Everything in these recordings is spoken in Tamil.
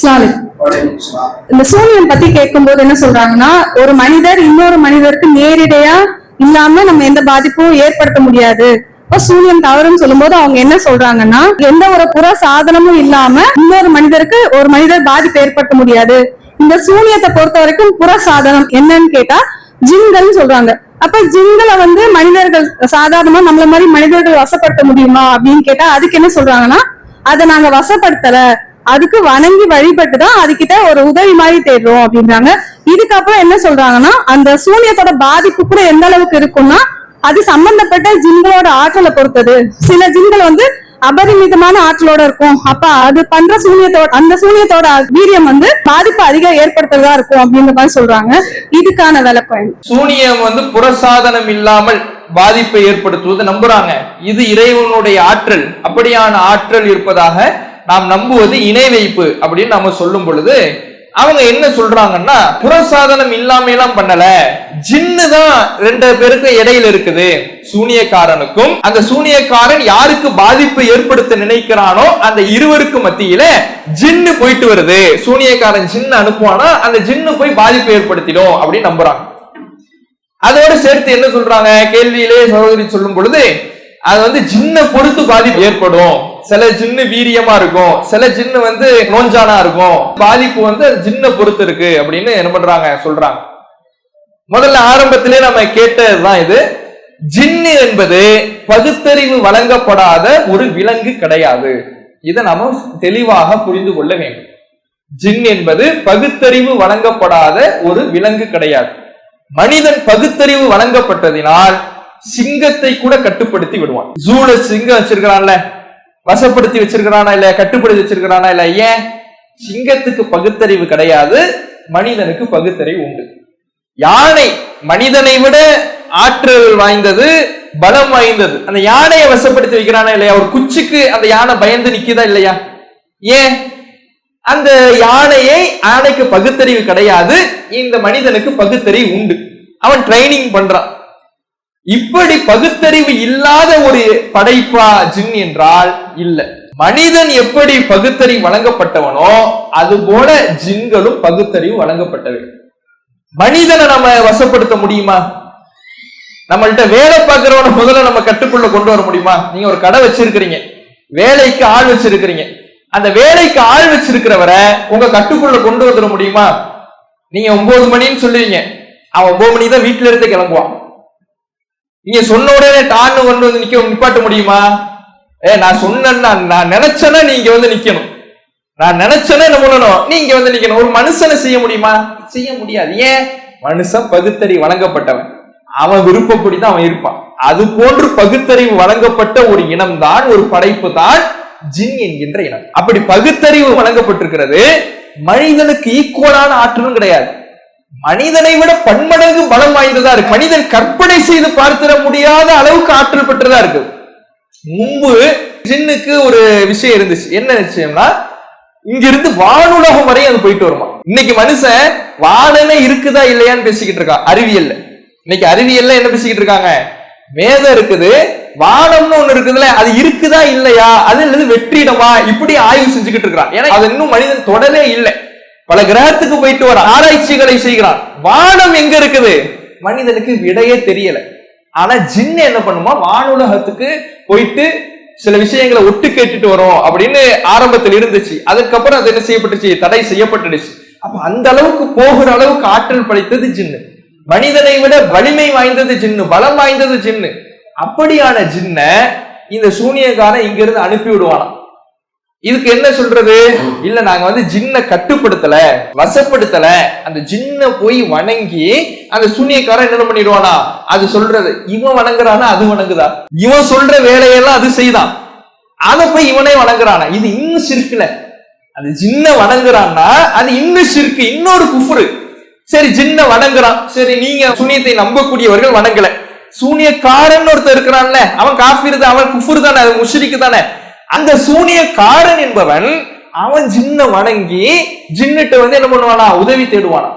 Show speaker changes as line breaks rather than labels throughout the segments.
இஸ்லாமிக் இந்த சூனியம் பத்தி கேட்கும்போது என்ன சொல்றாங்கன்னா ஒரு மனிதர் இன்னொரு மனிதருக்கு நேரிடையா இல்லாம நம்ம எந்த பாதிப்பும் ஏற்படுத்த முடியாது. இப்ப சூனியம் தவறுன்னு சொல்லும்போது அவங்க என்ன சொல்றாங்கன்னா எந்த ஒரு புற சாதனமும் இல்லாம இன்னொரு மனிதருக்கு ஒரு மனிதர் பாதிப்பு ஏற்படுத்த முடியாது. இந்த சூனியத்தை பொறுத்த வரைக்கும் புற சாதனம் என்னன்னு கேட்டா ஜிங்கல்னு சொல்றாங்க. அப்ப ஜிங்களை வந்து மனிதர்கள் சாதாரணமா நம்மள மாதிரி மனிதர்கள் வசப்படுத்த முடியுமா அப்படின்னு கேட்டா அதுக்கு என்ன சொல்றாங்கன்னா அதை நாங்க வசப்படுத்தல. அதுக்கு வணங்கி வழிபட்டு தான் அதுக்கிட்ட ஒரு உதவி மாதிரி தேடுறோம் அப்படின்றாங்க. இதுக்கப்புறம் என்ன சொல்றாங்கன்னா அந்த சூனியத்தோட பாதிப்பு கூட எந்த அளவுக்கு இருக்கும்னா அது சம்பந்தப்பட்ட ஜின்களோட ஆற்றலை பொறுத்தது. சில ஜின்கள் வந்து அபரிமிதமான ஆற்றலோட இருக்கும். அப்ப அது பண்ற சூன்யத்தோட அந்த சூனியத்தோட வீரியம் வந்து பாதிப்பு அதிகம் ஏற்படுத்துறதா இருக்கும் அப்படின்ற மாதிரி சொல்றாங்க. இதுக்கான விளக்கம்
சூனியம் வந்து புறசாதனம் இல்லாமல் பாதிப்பை ஏற்படுத்துவது நம்புறாங்க. இது இறைவனுடைய ஆற்றல். அப்படியான ஆற்றல் இருப்பதாக நாம் நம்புவது இணை வைப்பு அப்படின்னு நம்ம சொல்லும் பொழுது அவங்க என்ன சொல்றாங்கன்னா புறசாதனம் இல்லாம எல்லாம் பண்ணல. ஜின்னு தான் ரெண்டு பேருக்கு இடையில இருக்குது. சூனியக்காரனுக்கும் அந்த சூனியக்காரன் யாருக்கு பாதிப்பு ஏற்படுத்த நினைக்கிறானோ அந்த இருவருக்கு மத்தியில ஜின்னு போயிட்டு வருது. சூனியக்காரன் ஜின்னு அனுப்புவானா அந்த ஜின்னு போய் பாதிப்பு ஏற்படுத்திடும் அப்படின்னு நம்புறாங்க. அதோட சேர்த்து என்ன சொல்றாங்க? கேள்வியிலே சகோதரி சொல்லும் பொழுது அது வந்து ஜின்ன பொறுத்து பாதிப்பு ஏற்படும். சில ஜின்னு வீரியமா இருக்கும். சில ஜின்னு வந்து நோஞ்சானா இருக்கும். பாதிப்பு வந்து ஜின்ன பொறுத்து இருக்கு அப்படின்னு என்ன பண்றாங்க? சொல்றாங்க. முதல்ல ஆரம்பத்திலே நம்ம கேட்டதுதான் இது. ஜின்னு என்பது பகுத்தறிவு வழங்கப்படாத ஒரு விலங்கு கிடையாது. இதை நாம தெளிவாக புரிந்து கொள்ள வேண்டும். ஜின் என்பது பகுத்தறிவு வழங்கப்படாத ஒரு விலங்கு கிடையாது. மனிதன் பகுத்தறிவு வழங்கப்பட்டதினால் சிங்கத்தை கூட கட்டுப்படுத்தி விடுவான். ஜூல சிங்கம் வச்சிருக்கிறான்ல. வசப்படுத்தி வச்சிருக்கிறானா இல்ல கட்டுப்படுத்தி வச்சிருக்கிறானா இல்ல ஏன்? சிங்கத்துக்கு பகுத்தறிவு கிடையாது மனிதனுக்கு பகுத்தறிவு உண்டு. யானை மனிதனை விட ஆற்றல் வாய்ந்தது பலம் வாய்ந்தது. அந்த யானையை வசப்படுத்தி வைக்கிறானா இல்லையா? ஒரு குச்சிக்கு அந்த யானை பயந்து நிக்குதா இல்லையா? ஏன்? அந்த யானையை யானைக்கு பகுத்தறிவு கிடையாது இந்த மனிதனுக்கு பகுத்தறிவு உண்டு. அவன் ட்ரைனிங் பண்றான். இப்படி பகுத்தறிவு இல்லாத ஒரு படைப்பா ஜின் என்றால் இல்ல. மனிதன் எப்படி பகுத்தறிவு வழங்கப்பட்டவனோ அது போல ஜின்களும் பகுத்தறிவு வழங்கப்பட்டவை. மனிதனை நம்ம வசப்படுத்த முடியுமா? நம்மள்ட்ட வேலை பார்க்கிறவன முதல்ல நம்ம கட்டுக்குள்ள கொண்டு வர முடியுமா? நீங்க ஒரு கடை வச்சிருக்கிறீங்க. வேலைக்கு ஆள் வச்சிருக்கிறீங்க. அந்த வேலைக்கு ஆள் வச்சிருக்கிறவரை உங்க கட்டுக்குள்ள கொண்டு வந்துட முடியுமா? நீங்க ஒன்பது மணின்னு சொல்லுவீங்க. அவன் ஒன்பது மணி தான் வீட்டுல இருந்து கிளம்புவான். நீங்க சொன்ன உடனே டான்னு கொண்டு வந்து நிக்க நிப்பாட்ட முடியுமா? ஏ நான் சொன்னேன்னா நான் நினைச்சேன்னா நீங்க வந்து நிக்கணும். நான் நினைச்சேன்னா என்ன பண்ணணும்? நீங்க வந்து நிக்கணும். ஒரு மனுஷனை செய்ய முடியுமா? செய்ய முடியாது. ஏன்? மனுஷன் பகுத்தறி வழங்கப்பட்டவன். அவன் விருப்பப்படி தான் அவன் இருப்பான். அது போன்று பகுத்தறிவு வழங்கப்பட்ட ஒரு இனம்தான் ஒரு படைப்பு தான் ஜின் என்கின்ற இனம். அப்படி பகுத்தறிவு வழங்கப்பட்டிருக்கிறது மனிதனுக்கு ஈக்குவலான ஆற்றலும் கிடையாது. மனிதனை விட பன்மடங்கு பலம் வாய்ந்ததா இருக்கு. மனிதன் கற்பனை செய்து பார்த்திட முடியாத அளவுக்கு ஆற்றல் பெற்றதா இருக்கு. முன்பு ஜின்னுக்கு ஒரு விஷயம் இருந்துச்சு. என்ன விஷயம்னா இங்கிருந்து வானுலகம் வரை அது போயிட்டு வருமா? இன்னைக்கு மனுஷன் வானமே இருக்குதா இல்லையான்னு பேசிக்கிட்டு இருக்கான். அறிவியல்ல. இன்னைக்கு அறிவியல்ல என்ன பேசிக்கிட்டு இருக்காங்க? வேதம் இருக்குது. வானம்னு ஒண்ணு இருக்குதுல்ல அது இருக்குதா இல்லையா? அது இல்லது வெற்றிடமா? இப்படி ஆய்வு செஞ்சுக்கிட்டு இருக்கிறான். ஏன்னா அது இன்னும் மனிதன் தொடவே இல்லை. பல கிரகத்துக்கு போயிட்டு வர ஆராய்ச்சிகளை செய்கிறான் வானம் எங்க இருக்குது? மனிதனுக்கு விடையே தெரியல. ஆனா ஜின்னு என்ன பண்ணுமா? வானுலகத்துக்கு போயிட்டு சில விஷயங்களை ஒட்டு கேட்டுட்டு வரும் அப்படின்னு ஆரம்பத்தில் இருந்துச்சு. அதுக்கப்புறம் அது என்ன செய்யப்பட்டுச்சு? தடை செய்யப்பட்டுடுச்சு. அப்ப அந்த அளவுக்கு போகிற அளவுக்கு ஆற்றல் படைத்தது ஜின்னு. மனிதனை விட வலிமை வாய்ந்தது ஜின்னு பலம் வாய்ந்தது ஜின்னு. அப்படியான ஜின்ன இந்த சூனியக்காரன் இங்கிருந்து அனுப்பி விடுவானாம். இதுக்கு என்ன சொல்றது? இல்ல நாங்க வந்து ஜின்ன கட்டுப்படுத்தல வசப்படுத்தல. அந்த ஜின்ன போய் வணங்கி அந்த சூனியக்காரன் என்ன பண்ணிடுவானா? அது சொல்றது இவன் வணங்குறானா அது வணங்குதா? இவன் சொல்ற வேலையெல்லாம் அது செய்தான். அத போய் இவனே வணங்குறானா? இது இன்னும் சிரிக்கல அது ஜின்ன வணங்குறான்னா அது இன்னும் சிரிக்கு இன்னொரு குஃபுரு. சரி ஜின்ன வணங்குறான். சரி நீங்க சூனியத்தை நம்பக்கூடியவர்கள் வணங்கல. சூனியக்காரன் ஒருத்தர் இருக்கிறான்ல அவன் காஃபிர் தான் அவன் குஃபுர் தானே அது முஷ்ரிக்கு தானே. அந்த சூனியக்காரன் என்பவன் அவன் ஜின்ன வணங்கி ஜின்னுட்ட வந்து என்ன பண்ணுவானா? உதவி தேடுவானா.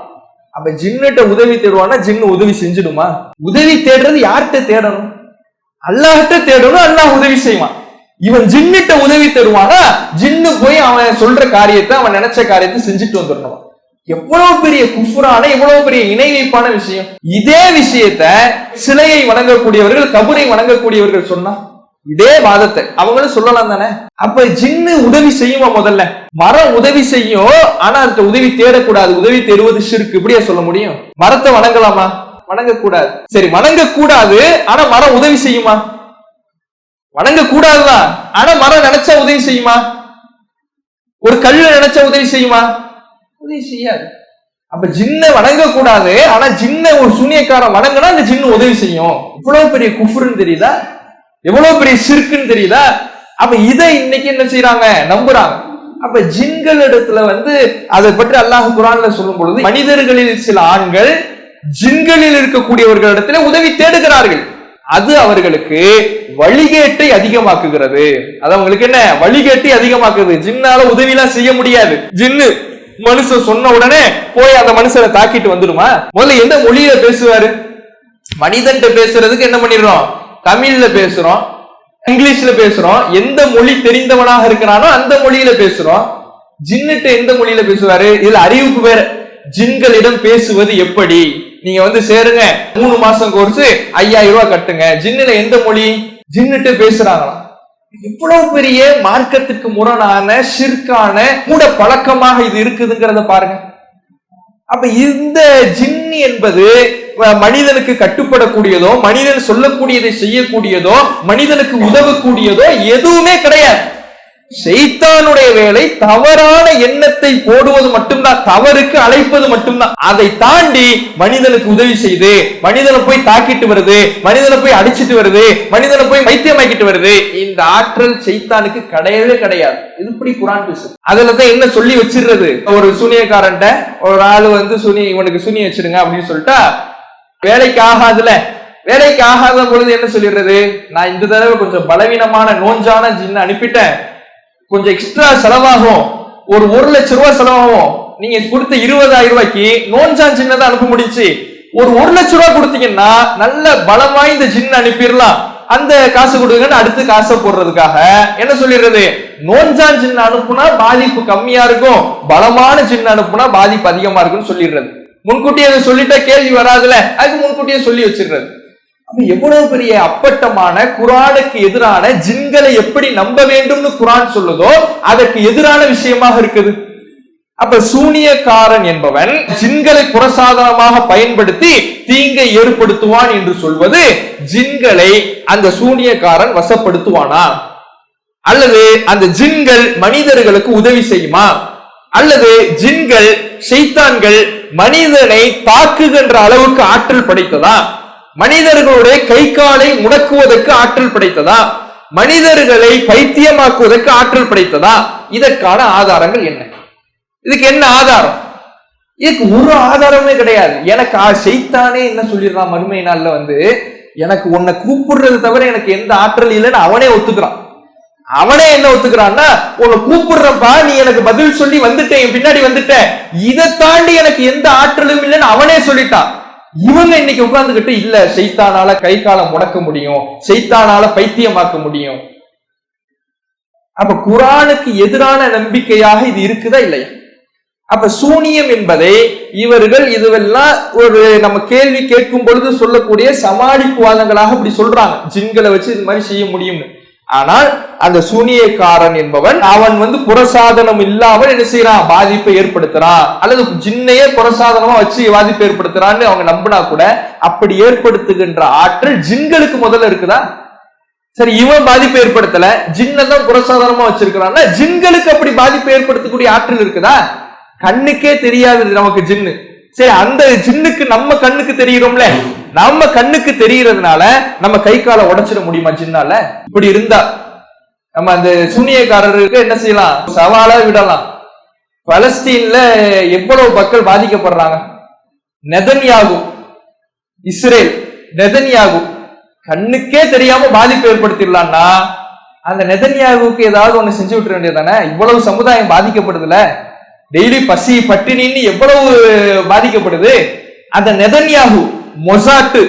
அப்ப ஜின்னுட்ட உதவி தேடுவானா ஜின்னு உதவி செஞ்சிடுமா? உதவி தேடுறது யார்கிட்ட தேடணும்? அல்லாஹிட்ட தேடணும் அல்லாஹ் உதவி செய்வான். இவன் ஜின்னிட்ட உதவி தருவானா ஜின்னு போய் அவன் சொல்ற காரியத்தை அவன் நினைச்ச காரியத்தை செஞ்சுட்டு வந்துடணும். எவ்வளவு பெரிய குஃபுரான எவ்வளவு பெரிய இணை வைப்பான விஷயம். இதே விஷயத்த சிலையை வணங்கக்கூடியவர்கள் கபரை வணங்கக்கூடியவர்கள் சொன்னா இதே வாதத்தை. அவங்களும் சொல்லலாம் தானே? அப்ப ஜின்னு உதவி செய்யுமா முதல்ல? மரம் உதவி செய்யும் ஆனா அதுக்கு உதவி தேடக்கூடாது. உதவி தேடுவது சிறுக்கு. இப்படியா சொல்ல முடியும்? மரத்தை வணங்கலாமா? வணங்கக்கூடாது. சரி வணங்கக்கூடாது ஆனா மரம் உதவி செய்யுமா? வணங்க கூடாதுதான் ஆனா மரம் நினைச்சா உதவி செய்யுமா? ஒரு கல்லு நினைச்சா உதவி செய்யுமா? உதவி செய்யாது. அப்ப ஜின்ன வணங்க கூடாது ஆனா ஜின்ன ஒரு சூனியக்காரன் வணங்கினா அந்த ஜின்னு உதவி செய்யும். இவ்வளவு பெரிய குஃபுருன்னு தெரியுதா? எவ்வளவு பெரிய சிறுக்குன்னு தெரியுதா? அப்ப இதை இன்னைக்கு என்ன செய்யறாங்க நம்புறாங்க. அப்ப ஜின்கள் இடத்துல வந்து அதை பற்றி அல்லாஹ் குரான்ல சொல்லும் பொழுது மனிதர்களில் சில ஆண்கள் ஜின்களில் இருக்கக்கூடியவர்களிடத்துல உதவி தேடுகிறார்கள். அது அவர்களுக்கு வழிகேட்டை அதிகமாக்குகிறது. அது அவங்களுக்கு என்ன? வழிகேட்டை அதிகமாக்குது. ஜின்னால உதவி எல்லாம் செய்ய முடியாது. ஜின்னு மனுஷன் சொன்ன உடனே போய் அந்த மனுஷனை தாக்கிட்டு வந்துடுமா? முதல்ல எந்த மொழியில பேசுவாரு? மனிதன் பேசுறதுக்கு என்ன பண்ணிடுறோம்? தமிழ்ல பேசுறோம் இங்கிலீஷ்ல பேசுறோம் எந்த மொழி தெரிந்தவனாக இருக்கிறானோ அந்த மொழியில பேசுறோம். ஜின்னுட்ட எந்த மொழியில பேசுவாரு? இதுல அறிவுக்கு வேற. ஜின்களிடம் பேசுவது எப்படி? நீங்க வந்து சேருங்க. மூணு மாசம் கோர்ஸ் ஐயாயிரம் ரூபாய் கட்டுங்க. ஜின்னுல எந்த மொழி? ஜின்னுட்டு பேசுறாங்களாம். இவ்வளவு பெரிய மார்க்கத்துக்கு முரணான ஷிர்கான கூட பழக்கமாக இது இருக்குதுங்கிறத பாருங்க. அப்ப இந்த ஜின்னி என்பது மனிதனுக்கு கட்டுப்படக்கூடியதோ மனிதன் சொல்லக்கூடியதை செய்யக்கூடியதோ மனிதனுக்கு உதவக்கூடியதோ எதுவுமே கிடையாது. செய்தானுடைய வேலை தவறான எண்ணத்தை போடுவது மட்டும்தான் தவறுக்கு அழைப்பது மட்டும்தான். அதை தாண்டி மனிதனுக்கு உதவி செய்து மனிதனை போய் தாக்கிட்டு வருது மனிதனை போய் அடிச்சிட்டு வருது மனிதனை போய் வைத்தியமாக்கிட்டு வருது. இந்த ஆற்றல் செய்தானுக்கு கிடையவே கிடையாது. இது இப்படி குரான் பேசு அதுல தான் என்ன சொல்லி வச்சிடுறது? ஒரு சூனியக்காரன்ட்ட ஒரு ஆளு வந்து சுனி இவனுக்கு சுனி வச்சிருங்க அப்படின்னு சொல்லிட்டா வேலைக்கு ஆகாதுல வேலைக்கு ஆகாத பொழுது என்ன சொல்லிடுறது? நான் இந்த தடவை கொஞ்சம் பலவீனமான நோஞ்சான ஜின்னு அனுப்பிட்டேன். கொஞ்சம் எக்ஸ்ட்ரா செலவாகும். ஒரு ஒரு லட்சம் ரூபாய் செலவாகும். நீங்க கொடுத்த இருபதாயிரம் ரூபாய்க்கு நோஞ்சான் சின்னதான் அனுப்ப முடிஞ்சு ஒரு ஒரு லட்சம் ரூபாய் கொடுத்தீங்கன்னா நல்ல பலம் வாய்ந்த ஜின்னு அனுப்பிடலாம். அந்த காசு கொடுங்கன்னு அடுத்து காசை போடுறதுக்காக என்ன சொல்லிடுறது? நோஞ்சான் ஜின்னு அனுப்புனா பாதிப்பு கம்மியா இருக்கும். பலமான ஜின்னு அனுப்புனா பாதிப்பு அதிகமா இருக்கும்னு சொல்லிடுறது. முன்கூட்டியே அதை சொல்லிட்டா கேள்வி வராதுல அதுக்கு முன்கூட்டியே சொல்லி வச்சிடுறது. அப்ப எவ்வளவு பெரிய அப்பட்டமான குரானுக்கு எதிரான ஜின்களை எப்படி நம்ப வேண்டும்னு குரான் சொல்லுதோ அதற்கு எதிரான விஷயமாக இருக்குது. அப்ப சூனியக்காரன் என்பவன் ஜின்களை புறசாதனமாக பயன்படுத்தி தீங்கை ஏற்படுத்துவான் என்று சொல்வது ஜின்களை அந்த சூனியக்காரன் வசப்படுத்துவானா? அல்லது அந்த ஜின்கள் மனிதர்களுக்கு உதவி செய்யுமா? அல்லது ஜின்கள் ஷைத்தான்கள் மனிதனை தாக்குகின்ற அளவுக்கு ஆற்றல் படைத்ததா? மனிதர்களுடைய கை காலை முடக்குவதற்கு ஆற்றல் படைத்ததா? மனிதர்களை பைத்தியமாக்குவதற்கு ஆற்றல் படைத்ததா? இதற்கான ஆதாரங்கள் என்ன? இதுக்கு என்ன ஆதாரம்? இதுக்கு ஒரு ஆதாரமே கிடையாது. எனக்கு ஆ- செய்தானே என்ன சொல்லிடுறான் மறுமை நாள்ல வந்து எனக்கு உன்னை கூப்பிடுறது தவிர எனக்கு எந்த ஆற்றல் இல்லைன்னு அவனே ஒத்துக்கிறான். அவனே என்ன ஒத்துக்கிறான்னா உன்னை கூப்பிடுறப்பா நீ எனக்கு பதில் சொல்லி வந்துட்டேன் என் பின்னாடி வந்துட்ட. இதை தாண்டி எனக்கு எந்த ஆற்றலும் இல்லைன்னு அவனே சொல்லிட்டான் இவங்க இன்னைக்கு உட்கார்ந்துகிட்டு இல்ல செய்தானால கை காலம் முடக்க முடியும். செய்தானால பைத்தியமாக்க முடியும். அப்ப குரானுக்கு எதிரான நம்பிக்கையாக இது இருக்குதா இல்லையா? அப்ப சூனியம் என்பதை இவர்கள் இதுவெல்லாம் ஒரு நம்ம கேள்வி கேட்கும் பொழுது சொல்லக்கூடிய சமாளிப்பு வாதங்களாக இப்படி சொல்றாங்க. ஜின்களை வச்சு இது மாதிரி செய்ய முடியும்னு. ஆனால் அந்த சூனியக்காரன் என்பவன் அவன் வந்து புறசாதனம் இல்லாமல் என்ன செய்யறான்? பாதிப்பை ஏற்படுத்துறான். அல்லது ஜின்னையே புறசாதனமா வச்சு பாதிப்பை ஏற்படுத்துறான்னு அவங்க நம்பினா கூட அப்படி ஏற்படுத்துகின்ற ஆற்றல் ஜின்களுக்கு முதல்ல இருக்குதா? சரி இவன் பாதிப்பை ஏற்படுத்தல. ஜின்னை தான் புறசாதனமா வச்சிருக்கிறான்னா ஜின்களுக்கு அப்படி பாதிப்பை ஏற்படுத்தக்கூடிய ஆற்றல் இருக்குதா? கண்ணுக்கே தெரியாது நமக்கு ஜின்னு. சரி அந்த ஜின்னுக்கு நம்ம கண்ணுக்கு தெரியுறோம்ல. நம்ம கண்ணுக்கு தெரியறதுனால நம்ம கை காலை உடைச்சிட முடியுமா ஜின்னால? இப்படி இருந்தா நம்ம அந்த சூனியக்காரருக்கு என்ன செய்யலாம்? சவாலா விடலாம். பலஸ்தீன்ல எவ்வளவு மக்கள் பாதிக்கப்படுறாங்க? Netanyahu Israel Netanyahu. கண்ணுக்கே தெரியாம பாதிப்பு ஏற்படுத்திடலாம்னா அந்த நெதன்யாகுக்கு ஏதாவது ஒண்ணு செஞ்சு விட்டுற வேண்டியதானே இவ்வளவு சமுதாயம் பாதிக்கப்படுதுல. டெய்லி பசி பட்டினின்னு எவ்வளவு பாதிக்கப்படுது? அந்த நெதன்யாகு மொசாட்டு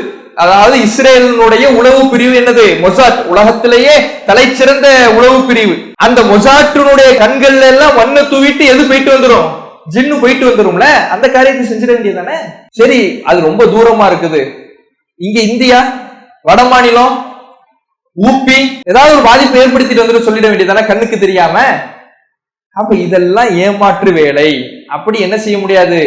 அதாவது இஸ்ரேலினுடைய உளவு பிரிவு என்னது? மொசாட் உலகத்திலேயே தலைச்சிறந்த உளவு பிரிவு. அந்த மொசாட்டினுடைய கண்கள்ல எல்லாம் வண்ண தூவிட்டு எது போயிட்டு வந்துடும் ஜின்னு போயிட்டு வந்துரும்ல? அந்த காரியத்தை செஞ்சிட வேண்டியதானே சரி அது ரொம்ப தூரமா இருக்குது. இங்க இந்தியா வட மாநிலம் ஊப்பி ஏதாவது ஒரு பாதிப்பு ஏற்படுத்திட்டு வந்துட்டு சொல்லிட வேண்டியதானே கண்ணுக்கு தெரியாம. அப்ப இதெல்லாம் ஏமாற்று வேலை. அப்படி என்ன செய்ய முடியாது?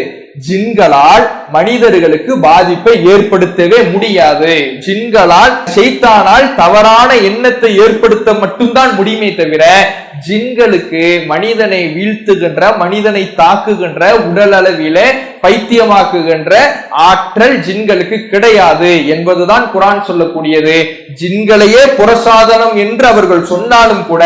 ஜின்களால் மனிதர்களுக்கு பாதிப்பை ஏற்படுத்தவே முடியாது. ஜின்களால் செய்தானால் தவறான எண்ணத்தை ஏற்படுத்த மட்டும்தான் முடியுமே தவிர ஜின்களுக்கு மனிதனை வீழ்த்துகின்ற மனிதனை தாக்குகின்ற உடல் அளவில பைத்தியமாக்குகின்ற ஆற்றல் ஜின்களுக்கு கிடையாது என்பதுதான் குரான் சொல்லக்கூடியது. ஜின்களையே புறசாதனம் என்று அவர்கள் சொன்னாலும் கூட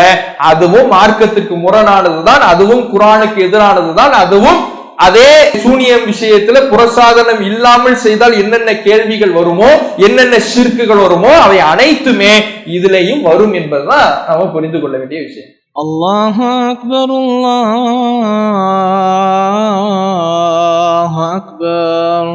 அதுவும் மார்க்கத்துக்கு முரணானதுதான் அதுவும் குரானுக்கு எதிரானதுதான் அதுவும் அதே சூனியம் விஷயத்துல புறசாதனம் இல்லாமல் செய்தால் என்னென்ன கேள்விகள் வருமோ என்னென்ன சிற்குகள் வருமோ அவை அனைத்துமே இதுலயும் வரும் என்பதுதான் நம்ம புரிந்து கொள்ள வேண்டிய விஷயம்.
அல்லாஹ் அக்பர் அல்லாஹ் அக்பர்.